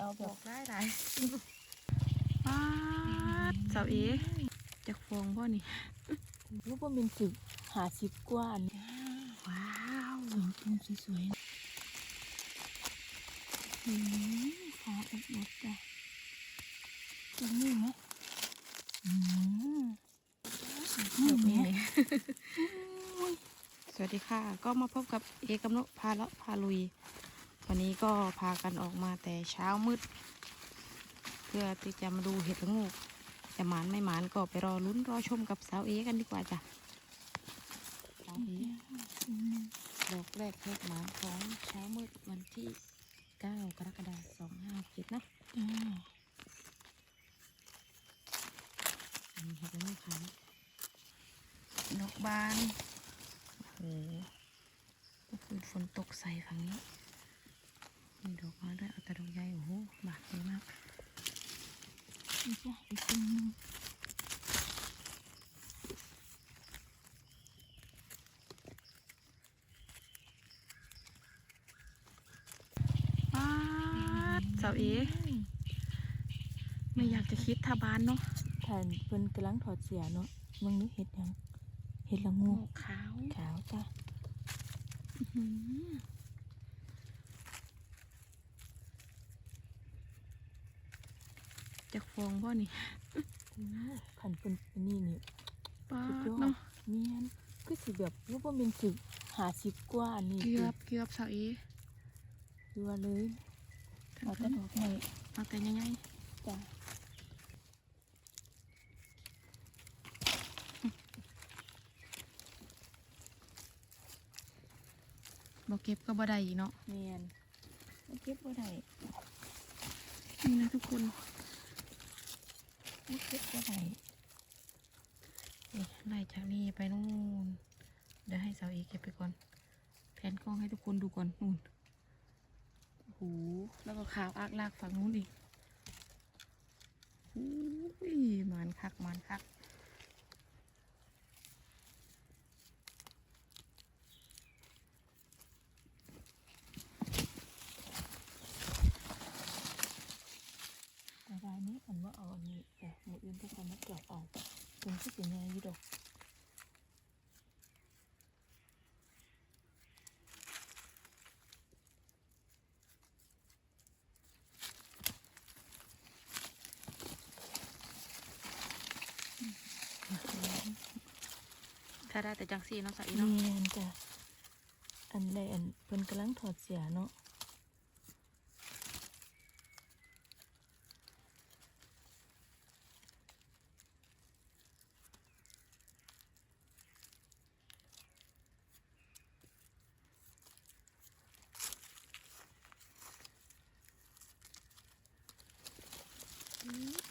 เอาแบบบอกได้ไรป้าดเสาเอจากฟองพ่อนี่รูปว่าเป็นสิบหาสิบกว่าอันนี้ว้าวสวยจริงสวยๆอืมขาอบอบจ้ะตรงนี้ไหมอืมดอกนี้เลยสวัสดีค่ะ ก็มาพบกับเอกำนกพาเลาะพาลุย วันนี้ก็พากันออกมาแต่เช้ามืด เพื่อที่จะมาดูเห็ดละโงูจะหมานไม่หมานก็ไปรอลุ้นรอชมกับสาวเอกันดีกว่าจ้ะสาวเอดอกแรกเทศหมานของเช้ามืดวันที่ 9 กรกฎาคม2567นะอ่าอันนี้เห็ดละโงูขาวดอกบานโอ้โหก็คือฝนตกใส่ฝั่งนี้ มีดอกมาด้วยเอาแต่ดอกใหญ่โอ้โหบาดเลยมากนี่จ้ะอีกตรงหนึงป้าดสาวเอไม่อยากจะคิดทาบานเนาะท่านเพิ่นกำลังถอดเสียเนาะมึงนึกเห็ดหยังเห็ดละงูโง่ขาวขาวจ้ะ อื้อหือ จากฟองพ่อนี่โอ้ขันเป็นอันนี่นี่ป้าสุดดยอดเนาะเมียนก็สิแบบรูปว่าเป็นสิบหาสิบกว่าอันนี้เกือบเกือบสาวเอคือว่าเลยเอาแต่ดอกไม้เอาแต่ยังไงจ้ะบ่เก็บก็บ่ได้อีกเนาะเมียนเอาเก็บบ่ได้นี่นะทุกคน ไม่คิดว่าไหนี่ไล่จากนี่ไปนู่นเดี๋ยวให้สาวเอเก็บไปก่อน แผนกล้องให้ทุกคนดูก่อนนู่นโอ้โหแล้วก็ขาวอากลากฝั่งนู้นอีกอุ้ยหมันคักหมันคัก แต่รายนี้ขันว่าเอาอันนี้แต่หมู่อื่นพวกเขามาเก็บเอาเป็น ที่เป็นไงอยู่ดอกถ้าได้แต่จังสีเนาะสาวเอเมีเนาะยนจ้ะ อันใดอันเพิ่นกำลังถอดเสียเนาะ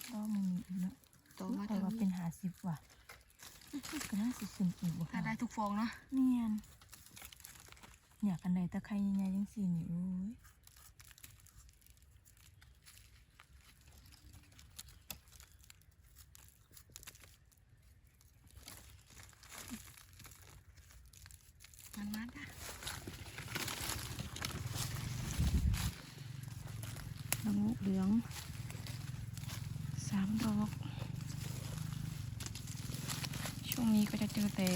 ก็มึงอีกเนาะ โตมา แต่ ทาง ว่าเป็ นี้ นหาสิบว่ะ ก็น่าสิสินอีกว่ะถ้าได้ทุกฟองเนาะเนียนอยากกันใดตะไคร้ยังไงยังสี่นี่โอ้ย มันมาจ้ะละงูเหลืองสามดอก ช่วงนี้ก็จะเจอแต่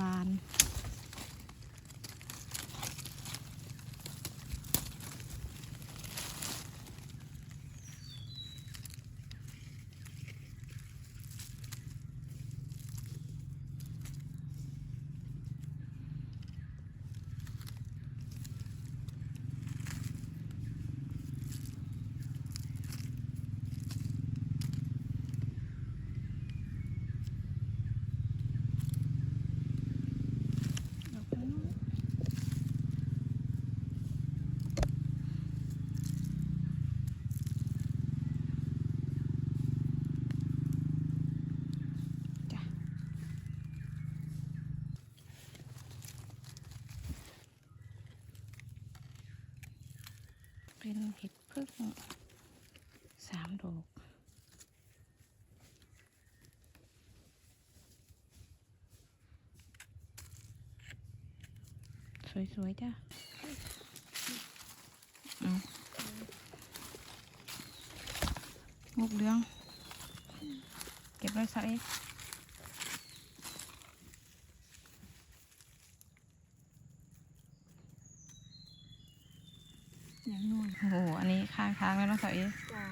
บานๆ เป็นเห็ดพึ่งสามดอกสวยๆจ้ะอืมงกเหลือง เก็บไว้ใส่อย่างนู่น โอ้โห อันนี้ค้างค้างแล้วนะสาวเอจ้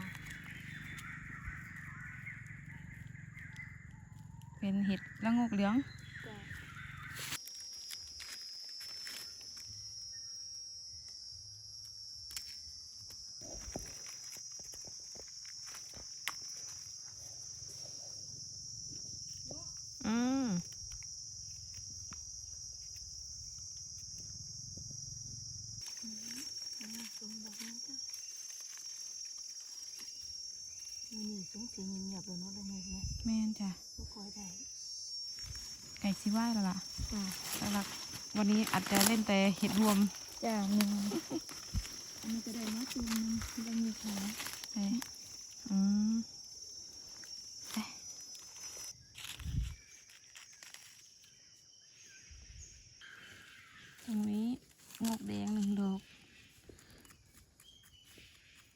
เป็นเห็ดละงกเหลืองอืม อันนี้สูงแบบนี้จ้ะนี่นี่สูงสีเงียบๆเลยเนาะละมุนเนาะ แม่นจ้ะ บ่ค่อยได้ ไก่สิไหว้แล้วล่ะจ้าหลักๆวันนี้อาจจะเล่นแต่เห็ดรวมจ้าหนึ่งอันนี้ก็ได้มาตัวหนึงแล้วมีขาใช่อืมไปตรงนี้งอกแดงหนึ่งดอก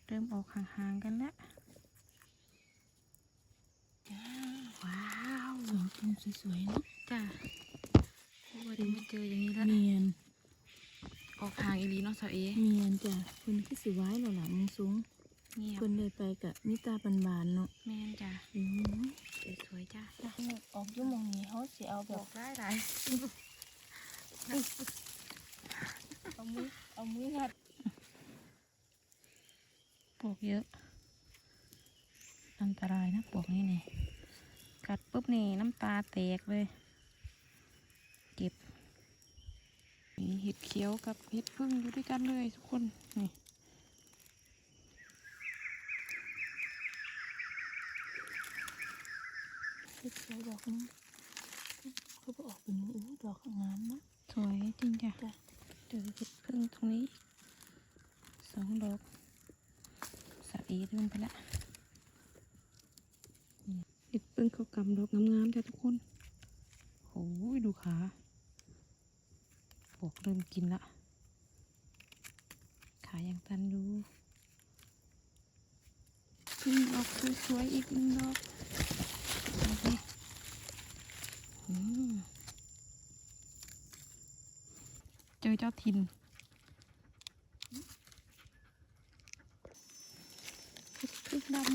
เริ่มออกห่างๆกันแล้ว จ้า ว้าว สองต้น สวยๆเนาะจ้าเพราะว่าจะไม่เจออย่างนี้แล้วเมียนออกห่างอีหลีเนาะสาวเอเมียนจ้ะเพิ่นคือสิไว้แล้วล่ะมึงสูงเงียบเพิ่นได้ไปกะนิตาบานๆเนาะแม่นจ้ะอืมสวยๆจ้าจ้ะออกอยู่หมองนี้เฮาสิเอาแบบอกได้หลาย เอามือเอามืองัด ปลวกเยอะ อันตรายนะปลวกนี้นี่กัดปุ๊บนี่น้ำตาแตกเลย เก็บนี่เห็ดเขียว กับเห็ดพึ่งอยู่ด้วยกันเลยทุกคนนี่เฮ็ดสวยดอกนึงเขาบ่ออกเป็นอู้ดอกงามเนาะสวยจริงจ้ะจ้ะเจอเห็ดพึ่งตรงนี้อีกสองดอกสะอีเดินไปละนี่เห็ดพึ่งเขากำดอกงามๆจ้ะทุกคนโอ้ยดูขา ปวกเริ่มกินละ ขายังตันดูขึ้นออกสวยๆอีกหนึ่งดอกเจอเจ้าทินพึ่งดำ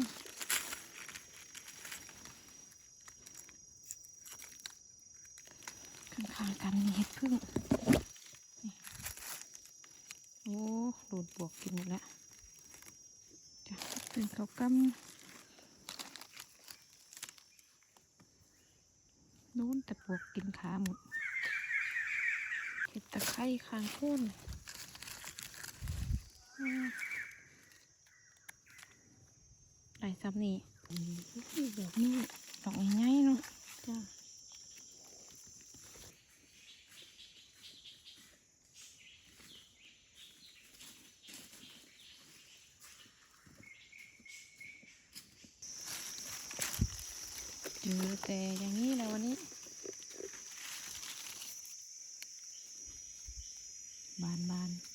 ข้างๆกันมีเห็ดพึ่ง โอ้โดนปลวกกินหมดแล้วจ้ะเป็นเขา กำนู้นแต่ปลวกกินขาหมดเห็ดตะไคร้คางโค่นอืมได้ซ้ำนี่อืมคือดอกนี้ดอกง่ายๆเนาะจ้ะ เจอแต่อย่างนี้แหละวันนี้ บานบานๆ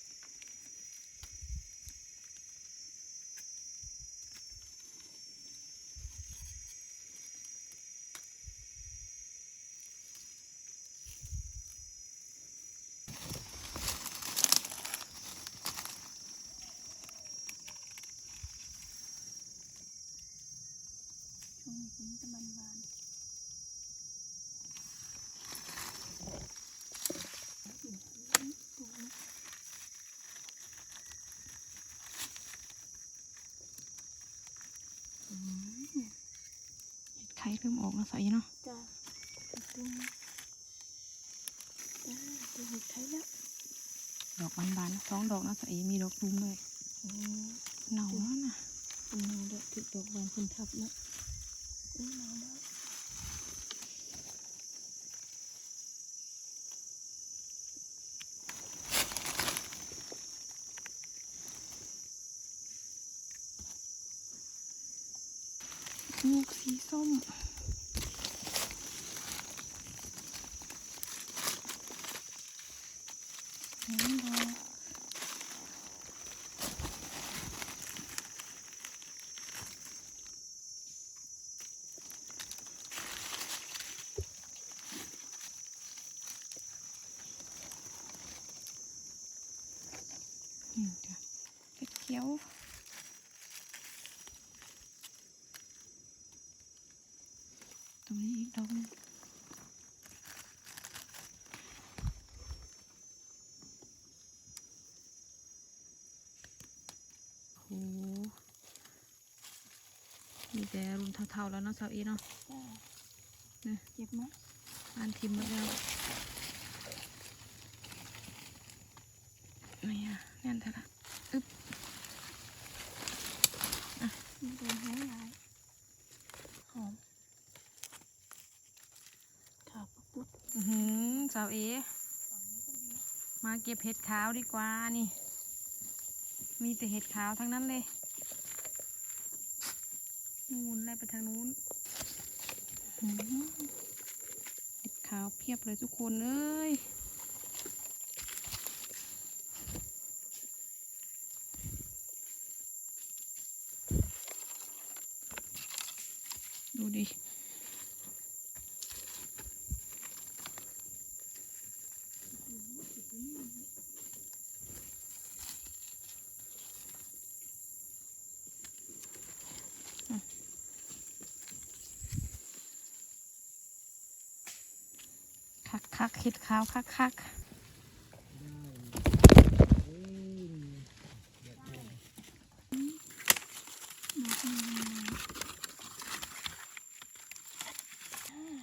ช่วงนี้มันจะบานบาน อืม เห็ดไข่เริ่มออกแล้วใส่เนาะจ้ะตุ้มจ้าตัวเห็ดไข่แล้วดอกบานบานๆสองดอกนะใส่มีดอกรุมด้วยอืมหนาวแล้วนะอืมดอกติดดอกบานคนทับเนาะอุ้ยหนาว มีสีส้ม Yeah. Good kill. นี้อีกดอกนึงโอ้มีแต่รุมเท่าๆแล้วเนาะสาวอีเนาะจ้านะเจ็บไหมอ่านทิมหมดแล้วนี่อะแน่นเท่าละอึ๊บมันโดนหายหลายหอมขาปะปุ๊ด อื้อหือ สาวเอ มาเก็บเห็ดขาวดีกว่านี่ มีแต่เห็ดขาวทั้งนั้นเลยนู่นไล่ไปทางนู้นเห็ดขาวเพียบเลยทุกคนเอ้ยดูดิ คักคักๆเห็ดขาวคักคัก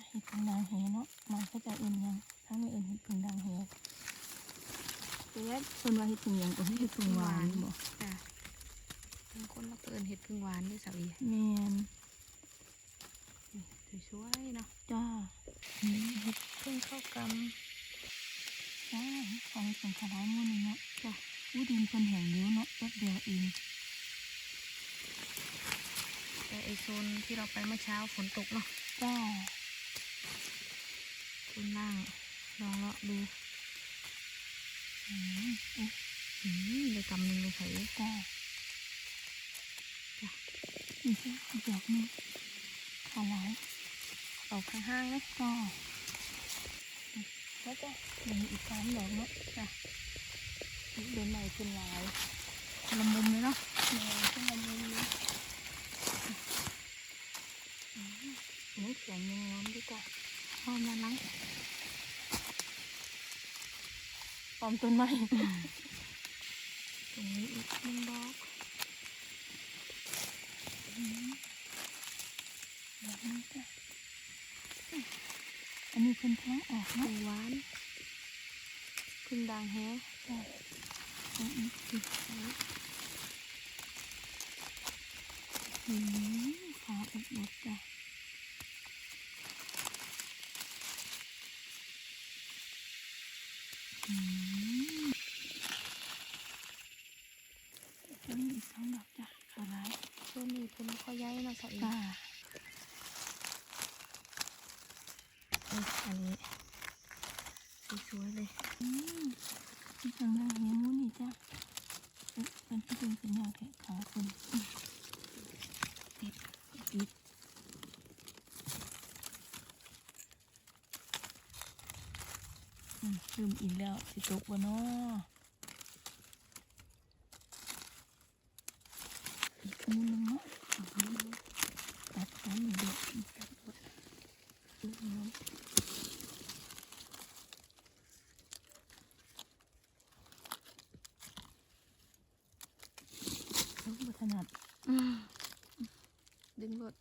เห็ดผึ่งดังเหเนาะมันก็จะเอื่นยังทั้งไม่เอื่นเห็ดผึ่งดังเหเจ๊คนว่าเห็ดผึ่งยังก็เห็ดผึ่งหวานบ่จ้ะบางคนเราเปิดเห็ดพึ่งหวานด้วยสาวีแมนสวยๆเนาะจ้า เห็ดพึ่งเข้ากจ้าของสังขารมูนึงเนาะำจ้ะอู้ดินคนแห่งเดียวเนาะแป๊บเดียวเองแต่ไอโซนที่เราไปเมื่อเช้าฝนตกเนาะจ้าข้างล่างลองเลาะดูอืมเอ๊ะอืมเลยกำหนึ่งเลยใส่จ้าจ้านี่จ้าอีกดอกหนึงขาหลาย ออกข้างห้างๆนะก็แล้วจ้ะยังมีอีกสามดอกเนาะจ้ะเดินใหม่ขึ้นหลายคนละมุมเลยเนาะแม่ขึ้นมาเรื่อยๆนี่เสียงยังงามดีกว่าพร้อมแล้วนังปลอมต้นไม้ตรงนี้อีกหนึ่งดอกแบบนี้จ้ะ อันนี้เป็นท้องออกพึ่เนาะงหวานพึ่งด่างแฮจ้ะเอาอีกสิอืมขาอุดหมดจ้ะอืมอันนี้อีกสองดอกจ้ะขาร้ายช่วงนี้เป็นข้อย้ายนะสาวอีจ้าเอ้ย อันนี้สวยๆเลยอืมที่ข้างล่างเนี้ยมูนี่จ้ะเอ๊ะมันที่เป็นสัญญาณแขกขาคนอืมติดติดอืมลืมอีกแล้วสิตกบ่เนาะอีกมือนึงเนาะอีกมือนึงตัดขาหนึ่งเด็กตัดหมดลูกน้ำ ลูกบัถนัด อืม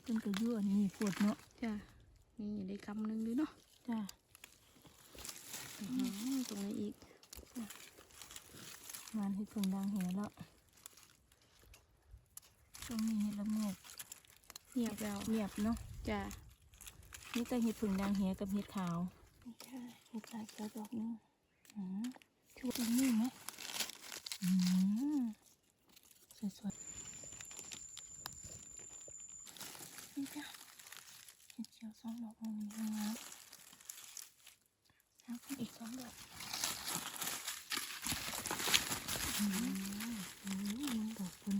ดึงรถเพิ่นก็ยั่วนี่ปวดเนาะจ้ะนี่ได้กำหนึ่งด้วยเนาะจ้าอื้อหือตรงนี้อีกงานเฮ็ดเพิ่งดังแหแล้วช่วงนี้เฮ็ดละโงกเงียบแล้วเงียบเนาะจ้ะนี่แต่เฮ็ดเพิ่งดังแหกับเฮ็ดขาวไม่ใช่เฮ็ดลายกระดอกนึงอืมช่วยนี่ไหมอืมสวยๆ นี่จ้ะเฮ็ดเขียวสองดอกตรงนี้นะแล้วก็อีกสองดอก อืมอืมมันดอกคุณ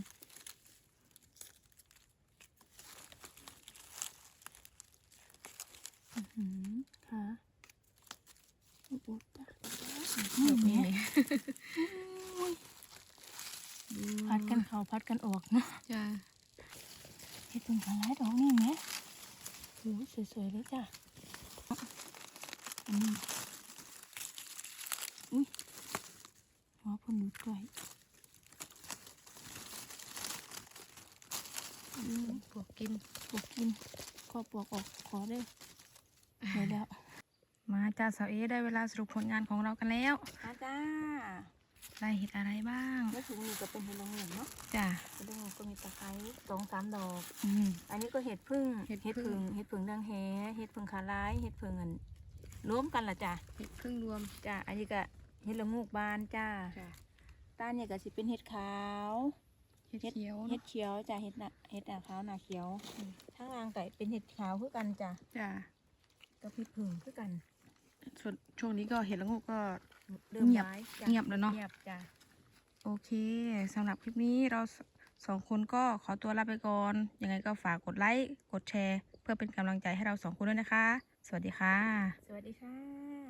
อือหือค่ะอุดอุดจ้ะ ดอกนี้ อุ้ย กันออกเนาะ จ้า เห็ดพึ่งขาร้ายดอกนี่ไหมโอ้ย สวยๆเลยจ้ะอันนี้อุ้ยหัวเพนดูดด้วยอืมปวกกินปวกกินขอปวกออกขอได้เดี๋ยวเดี๋ยวมาจ้าสาวเอได้เวลาสรุปผลงานของเรากันแล้วอาจ้า ได้เห็ดอะไรบ้างแล้วถุงนี้ก็เป็นเห็ดละโงงเนาะจ้าเห็ดละโงงก็มีตะไคร้สองสามดอก อืม อันนี้ก็เห็ดพึ่งเห็ดเห็ดผึ้พึ่งงเห็ดพึ่งดังแหเห็ดพึ่งขาร้ายเห็ดพึ่งอันรวมกันละจ้ะเห็ดพึ่งรวมจ้ะอันนี้ก็เห็ดละโงูกบานจ้าจ้าต้านเนี่ยก็สิเป็นเห็ดขาวเห็ดเขียวเห็เนาะดเขียวจ้ะเห็ดหน้าเห็ดหน้าขาวหน้าเขียวข้างล่างก็เป็นเห็ดขาวคือกันจ้ะจ้ากับเห็ดพึ่งคือกันส่วนช่วงนี้ก็เห็ดละงูก็ เริ่มเงียบย้ายจ้ะเงียบแล้วเนาะ เงียบจ้ะโอเคสำหรับคลิปนี้เราสสองคนก็ขอตัวลาไปก่อน ยังไงก็ฝากกดไลค์ กดแชร์ เพื่อเป็นกำลังใจให้เราสองคนด้วยนะคะ สวัสดีค่ะ สวัสดีค่ะ